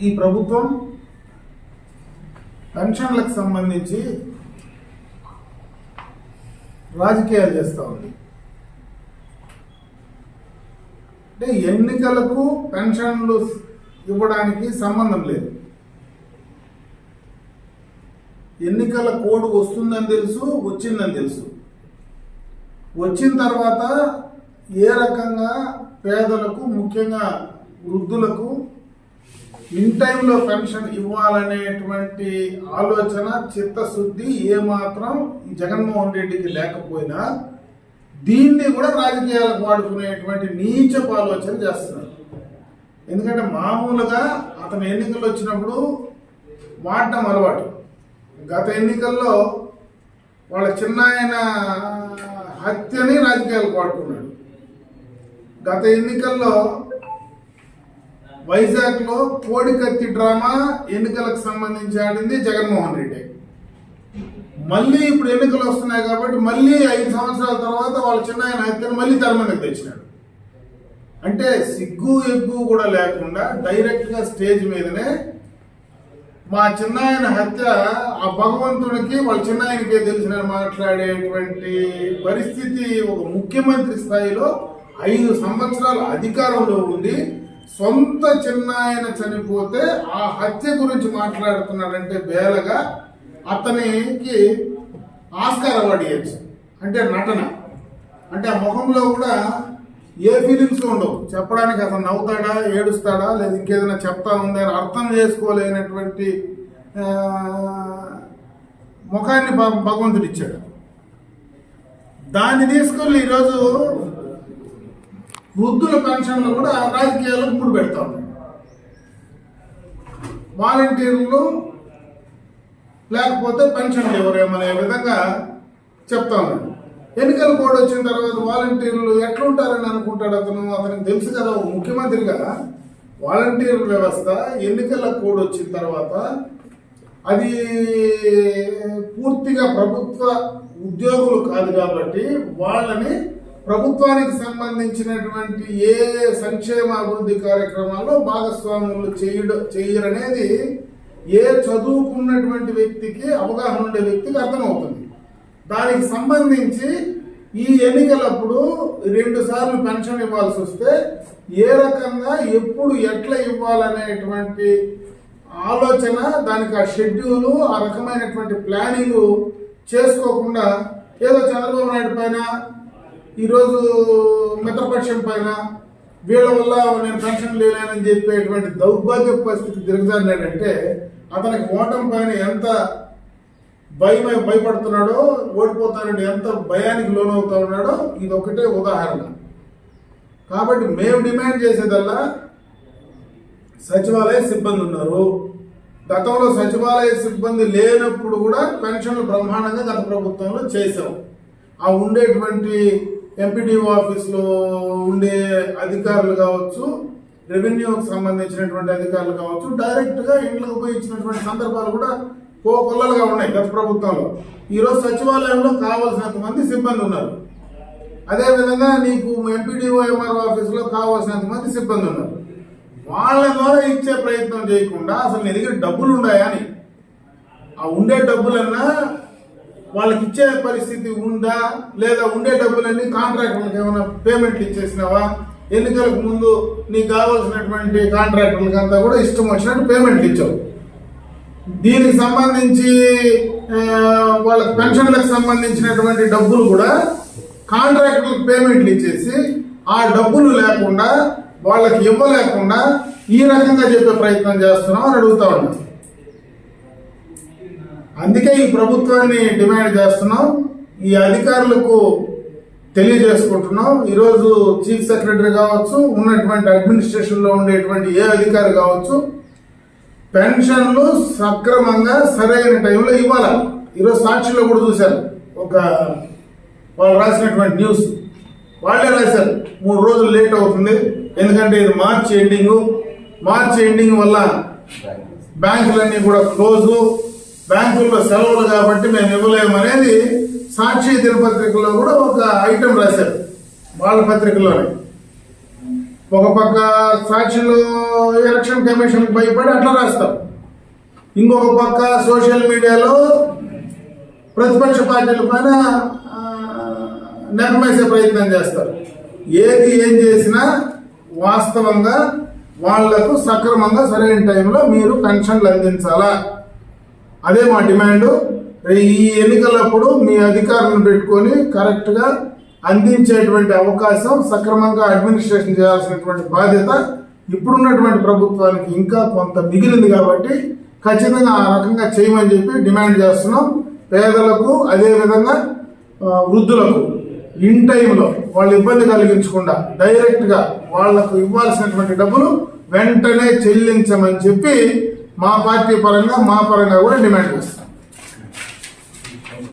ఈ ప్రభుత్వం పెన్షన్లకు సంబంధించి రాజకీయాలు చేస్తూ ఉంది. అంటే ఎన్నికలకు పెన్షన్లు ఇవ్వడానికి సంబంధం లేదు. ఎన్నికల కోడ్ వస్తుందని తెలుసు వచ్చిందని తెలుసు. వచ్చిన తర్వాత ఏ రకంగా పేదలకు ముఖ్యంగా వృద్ధులకు ఇన్ టైంలో పెన్షన్ ఇవ్వాలనేటువంటి ఆలోచన చిత్తశుద్ధి ఏమాత్రం జగన్మోహన్ రెడ్డికి లేకపోయినా దీన్ని కూడా రాజకీయాలకు వాడుకునేటువంటి నీచపు ఆలోచన చేస్తున్నారు. ఎందుకంటే మామూలుగా అతను ఎన్నికలు వచ్చినప్పుడు వాడటం అలవాటు. గత ఎన్నికల్లో వాళ్ళ చిన్నాయన హత్యని రాజకీయాలకు వాడుకున్నాడు. గత ఎన్నికల్లో వైజాగ్లో కోడికత్తి డ్రామా ఎన్నికలకు సంబంధించి ఆడింది జగన్మోహన్ రెడ్డి. మళ్ళీ ఇప్పుడు ఎన్నికలు వస్తున్నాయి కాబట్టి మళ్ళీ ఐదు సంవత్సరాల తర్వాత వాళ్ళ చిన్నాయన హత్యను మళ్ళీ తెర మీదకి తెచ్చినాడు. అంటే సిగ్గు ఎగ్గు కూడా లేకుండా డైరెక్ట్గా స్టేజ్ మీదనే మా చిన్నాయన హత్య ఆ భగవంతుడికి వాళ్ళ చిన్నాయనకే తెలిసిన మాట్లాడేటువంటి పరిస్థితి ఒక ముఖ్యమంత్రి స్థాయిలో ఐదు సంవత్సరాల అధికారంలో ఉండి సొంత చిన్నాయన చనిపోతే ఆ హత్య గురించి మాట్లాడుతున్నాడంటే బేలగా అతనికి ఆస్కార్ అవార్డు ఇవ్వచ్చు అంటే నటన. అంటే ఆ ముఖంలో కూడా ఏ ఫీలింగ్స్ ఉండవు. చెప్పడానికి అతను నవ్వుతాడా ఏడుస్తాడా లేదా ఇంకేదైనా చెప్తా ఉందా అని అర్థం చేసుకోలేనటువంటి ముఖాన్ని భగవంతుడు ఇచ్చాడు దాన్ని తీసుకొని ఈరోజు వృద్ధుల పెన్షన్లు కూడా రాజకీయాలకు ముడి పెడతా ఉన్నాయి. వాలంటీర్లు లేకపోతే పెన్షన్లు ఎవరేమనే విధంగా చెప్తా ఉన్నాడు ఎన్నికల కోడ్ వచ్చిన తర్వాత వాలంటీర్లు ఎట్లుంటారని అనుకుంటాడు అతను? అతనికి తెలుసు కదా ముఖ్యమంత్రిగా వాలంటీర్ వ్యవస్థ ఎన్నికల కోడ్ వచ్చిన తర్వాత అది పూర్తిగా ప్రభుత్వ ఉద్యోగులు కాదు కాబట్టి వాళ్ళని ప్రభుత్వానికి సంబంధించినటువంటి ఏ సంక్షేమ అభివృద్ధి కార్యక్రమాల్లో భాగస్వాములు చేయడం చేయరనేది ఏ చదువుకున్నటువంటి వ్యక్తికి అవగాహన ఉండే వ్యక్తికి అర్థమవుతుంది. దానికి సంబంధించి ఈ ఎన్నికలప్పుడు రెండు సార్లు పెన్షన్ ఇవ్వాల్సి వస్తే ఏ రకంగా ఎప్పుడు ఎట్లా ఇవ్వాలనేటువంటి ఆలోచన దానికి ఆ షెడ్యూలు ఆ రకమైనటువంటి ప్లానింగ్ చేసుకోకుండా ఏదో చంద్రబాబు నాయుడు పైన ఈరోజు మిత్రపక్షం పైన వీళ్ళ వల్ల నేను పెన్షన్ లేనని చెప్పేటువంటి దౌర్భాగ్య పరిస్థితి దిగజారినాడంటే అతనికి ఓటమి పైన ఎంత భయమై భయపడుతున్నాడో ఓడిపోతానని ఎంత భయానికి లోనవుతా ఉన్నాడో ఇది ఒకటే ఉదాహరణ. కాబట్టి మేము డిమాండ్ చేసేదల్లా సచివాలయ సిబ్బంది ఉన్నారు. గతంలో సచివాలయ సిబ్బంది లేనప్పుడు కూడా పెన్షన్లు బ్రహ్మాండంగా గత ప్రభుత్వంలో చేశాం. ఆ ఉండేటువంటి ఎంపీడీఓ ఆఫీస్లో ఉండే అధికారులు కావచ్చు రెవెన్యూకి సంబంధించినటువంటి అధికారులు కావచ్చు డైరెక్ట్గా ఇంట్లోకి పోయి ఇచ్చినటువంటి సందర్భాలు కూడా కో కొల్లలుగా ఉన్నాయి గత ప్రభుత్వంలో. ఈరోజు సచివాలయంలో కావాల్సినంత మంది సిబ్బంది ఉన్నారు. అదేవిధంగా నీకు ఎంపీడీఓ ఎంఆర్ఓ ఆఫీసులో కావాల్సినంత మంది సిబ్బంది ఉన్నారు. వాళ్ళ ద్వారా ఇచ్చే ప్రయత్నం చేయకుండా అసలు నీ దగ్గర డబ్బులు ఉన్నాయా అని. ఆ ఉండే డబ్బులన్నా వాళ్ళకి ఇచ్చే పరిస్థితి ఉందా లేదా ఉండే డబ్బులన్నీ కాంట్రాక్టర్లకు ఏమైనా పేమెంట్లు ఇచ్చేసినావా? ఎన్నికలకు ముందు నీకు కావాల్సినటువంటి కాంట్రాక్టర్లకు అంతా కూడా ఇష్టం వచ్చినట్టు పేమెంట్లు ఇచ్చావు. దీనికి సంబంధించి వాళ్ళ వాళ్ళకి పెన్షన్లకు సంబంధించినటువంటి డబ్బులు కూడా కాంట్రాక్టర్లకు పేమెంట్లు ఇచ్చేసి ఆ డబ్బులు లేకుండా వాళ్ళకి ఇవ్వలేకుండా ఈ రకంగా చెప్పే ప్రయత్నం చేస్తున్నాం అని అడుగుతా ఉన్నాం అందుకే ఈ ప్రభుత్వాన్ని డిమాండ్ చేస్తున్నాం. ఈ అధికారులకు తెలియజేసుకుంటున్నాం. ఈరోజు చీఫ్ సెక్రటరీ కావచ్చు ఉన్నటువంటి అడ్మినిస్ట్రేషన్లో ఉండేటువంటి ఏ అధికారి కావచ్చు పెన్షన్లు సక్రమంగా సరైన టైంలో ఇవ్వాలి. ఈరోజు సాక్షిలో కూడా చూశారు. ఒక వాళ్ళు రాసినటువంటి న్యూస్. వాళ్ళే రాశారు. మూడు రోజులు లేట్ అవుతుంది. ఎందుకంటే ఇది మార్చ్ ఎండింగ్. మార్చ్ ఎండింగ్ వల్ల బ్యాంకులన్నీ కూడా క్లోజు. బ్యాంకుల్లో సెలవులు కాబట్టి మేము ఇవ్వలేము అనేది సాక్షి దినపత్రికలో కూడా ఒక ఐటెం రాశారు వాళ్ళ పత్రికలోనే. ఒక పక్క సాక్షులు ఎలక్షన్ కమిషన్ భయపడి అట్లా రాస్తారు ఇంకొక పక్క సోషల్ మీడియాలో ప్రతిపక్ష పార్టీల పైన నెరమేసే ప్రయత్నం చేస్తారు. ఏది ఏం చేసినా వాస్తవంగా వాళ్ళకు సక్రమంగా సరైన టైంలో మీరు పెన్షన్లు అందించాలా? అదే మా డిమాండ్. ఈ ఎన్నికలప్పుడు మీ అధికారులను పెట్టుకొని కరెక్ట్గా అందించేటువంటి అవకాశం సక్రమంగా అడ్మినిస్ట్రేషన్ చేయాల్సినటువంటి బాధ్యత ఇప్పుడున్నటువంటి ప్రభుత్వానికి ఇంకా కొంత మిగిలింది కాబట్టి ఖచ్చితంగా ఆ రకంగా చేయమని చెప్పి డిమాండ్ చేస్తున్నాం. పేదలకు అదేవిధంగా వృద్ధులకు ఇన్ టైంలో వాళ్ళు ఇబ్బంది కలిగించకుండా డైరెక్ట్గా వాళ్ళకు ఇవ్వాల్సినటువంటి డబ్బులు వెంటనే చెల్లించమని చెప్పి మా పార్టీ పరంగా మా పరంగా కూడా డిమాండ్ చేస్తాం.